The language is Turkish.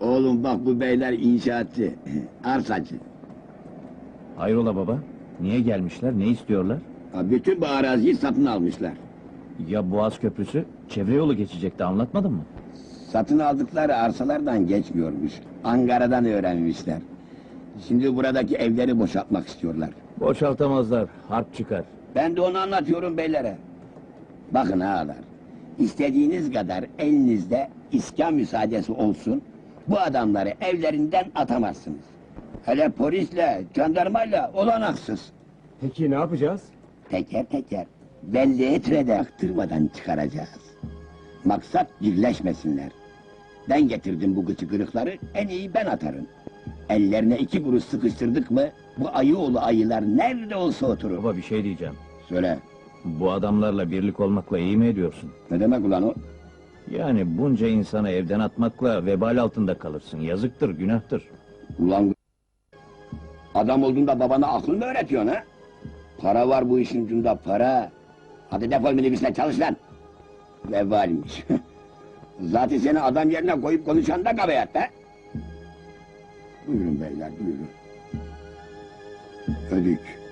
Oğlum bak bu beyler inşaatçı, arsacı. Hayrola baba? Niye gelmişler? Ne istiyorlar? Ha, Bütün bu araziyi satın almışlar. Ya Boğaz Köprüsü çevre yolu geçecekti anlatmadın mı? Satın aldıkları arsalardan geçmiyormuş. Ankara'dan öğrenmişler. Şimdi buradaki evleri boşaltmak istiyorlar. Boşaltamazlar. Harp çıkar. Ben de onu anlatıyorum beylere. Bakın ağalar, istediğiniz kadar elinizde iskan müsaadesi olsun, bu adamları evlerinden atamazsınız. Hele polisle, jandarmayla olanaksız. Peki ne yapacağız? Teker teker, belli etre de yaktırmadan çıkaracağız. Maksat birleşmesinler. Ben getirdim bu gıçı kırıkları, en iyi ben atarım. Ellerine iki kuruş sıkıştırdık mı, bu ayıoğlu ayılar nerede olsa oturur. Baba bir şey diyeceğim. Söyle, Bu adamlarla birlik olmakla iyi mi ediyorsun? ne demek ulan o? Yani bunca insanı evden atmakla vebal altında kalırsın. Yazıktır, günahtır. Ulan adam olduğunda babana aklını öğretiyorsun ha? Para var bu işin ucunda para. Hadi defol minibüsle çalış lan. Vebalmiş. Zaten seni adam yerine koyup konuşan da kabahat be. Buyurun beyler buyurun. Ödük.